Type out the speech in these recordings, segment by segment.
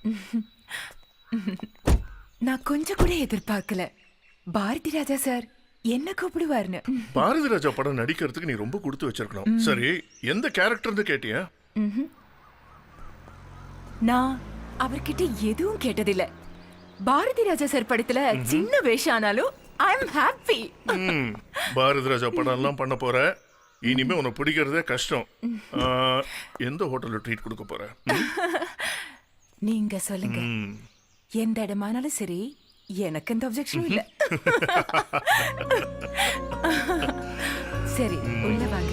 நான் கொஞ்சம் கூட எதிர்பார்க்கல. பாரதி ராஜா சார் என்ன கூப்பிடுவார்னு. பாரதி ராஜா படம் நடிக்கிறதுக்கு நீ ரொம்ப கொடுத்து வச்சிருக்கணும். சரி எந்த கேரக்டர்னு கேட்டியா? நான் அவர்கிட்ட எதுவும் கேட்டதில்ல. பாரதி ராஜா சார் படத்துல சின்ன வேஷம் ஆனாலும் I am happy Bharathi Raja படம் எல்லாம் பண்ண போற. இனிமே உனக்கு பிடிக்கிறதே கஷ்டம். எந்த ஹோட்டல்ல ட்ரீட் கொடுக்க போற? நீங்க சொல்லுங்க. எந்த இடமானாலும் சரி எனக்கு எந்த அப்செக்ஷனும் இல்ல. சரி உள்ள வாங்க.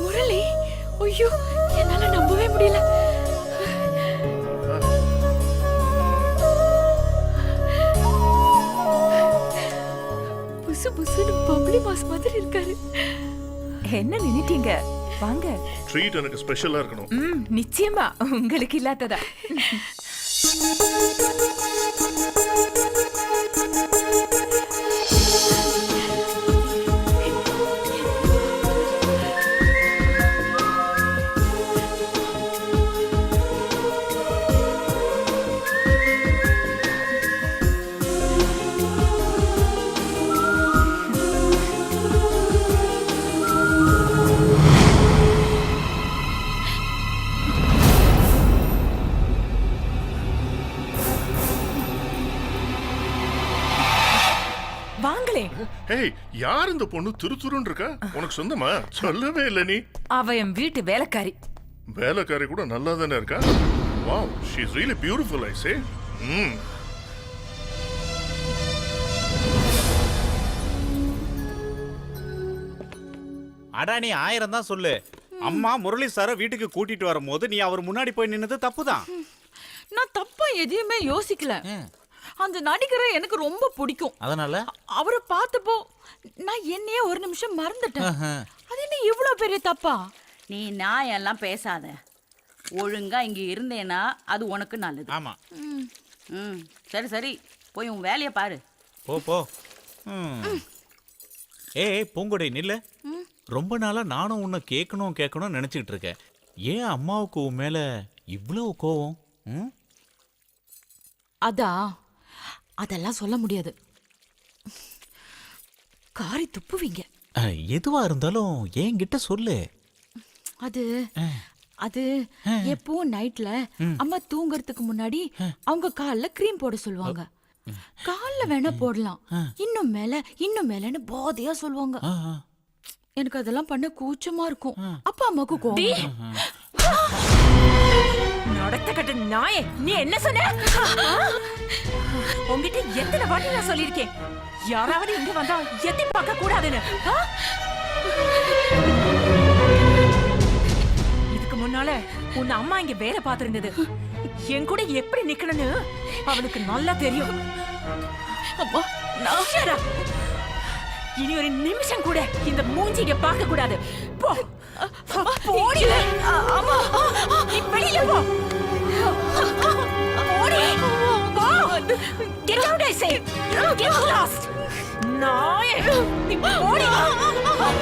முரளி ஐயோ என்னால நம்பவே முடியல. புசு புசுன்னு பப்ளி மாஸ் மாதிரி இருக்காரு. என்ன நின்னுட்டீங்க வாங்க. ட்ரீட் எனக்கு ஸ்பெஷலா இருக்கணும். ம் நிச்சயமா. உங்களுக்கு இல்லாததா? ஹேய் யார் இந்த பொண்ணு துருதுருன்னு இருக்கா? உனக்கு சொந்தமா? சொல்லவே இல்லை நீ. அவ என் வீட்டு வேலைக்காரி. வேலைக்காரி கூட நல்லா தானே இருக்கா? Wow she is really beautiful I say hmm. அடா நீ ஆயிரம் தான் சொல்லு. அம்மா முரளி சார வீட்டுக்கு கூட்டிட்டு வரும்போது நீ அவர் முன்னாடி போய் நின்னது தப்புதான். நான் தப்பா எதையுமே யோசிக்கல. அந்த நடிகரை எனக்கு ரொம்ப பிடிக்கும். அதனால? அவரை பார்த்தப்போ நான் என்னையே ஒரு நிமிஷம் மறந்துட்டேன். அது என்ன இவ்வளவு பெரிய தப்பா? நீ நான் எல்லாம் பேசாத. ஒழுங்கா இங்க இருந்தேனா அது உனக்கு நல்லது. ஆமா. ம் சரி சரி. போய் உன் வேலையை பாரு. போ போ. ம். ஏய் பூங்கொடை நில்லு. ரொம்ப நாளா நானும் உன்னை கேட்கணும் கேட்கணும்னு நினைச்சிட்டு இருக்கேன். ஏன் அம்மாவுக்கு உன் மேல இவ்வளவு கோவம்? ம்? அதா அதெல்லாம் சொல்ல முடியாது. காரி துப்புவீங்க. எதுவா இருந்தாலும் என்கிட்ட சொல்லு. அது அது எப்பவும் நைட்ல அம்மா தூங்குறதுக்கு முன்னாடி அவங்க கால்ல க்ரீம் போட சொல்லுவாங்க. கால்ல வேணா போடலாம். இன்னும் மேல இன்னும் மேலன்னு போதையா சொல்லுவாங்க. எனக்கு அதெல்லாம் பண்ண கூச்சமா இருக்கும். அப்பா அம்மாக்கு கோவம். நடத்த கட்ட நாயே நீ என்ன சொன்ன? உங்ககிட்ட எத்தனை வாட்டி நான் சொல்லியிருக்கேன்? யாராவது இங்க வந்தா எத்தி பார்க்க கூடாதுன்னு? இதுக்கு முன்னால உன் அம்மா இங்க வேலை பார்த்திருந்தது. என் கூட எப்படி நிக்கணும்னு அவனுக்கு நல்லா தெரியும். அம்மா நான். இனி ஒரு நிமிஷம் கூட இந்த மூஞ்சிங்க பார்க்க கூடாது. போ. போடி. ஆமா நீ வெளியில போ. Say get lost நாயே நீ போடி கொல்லுவேன்.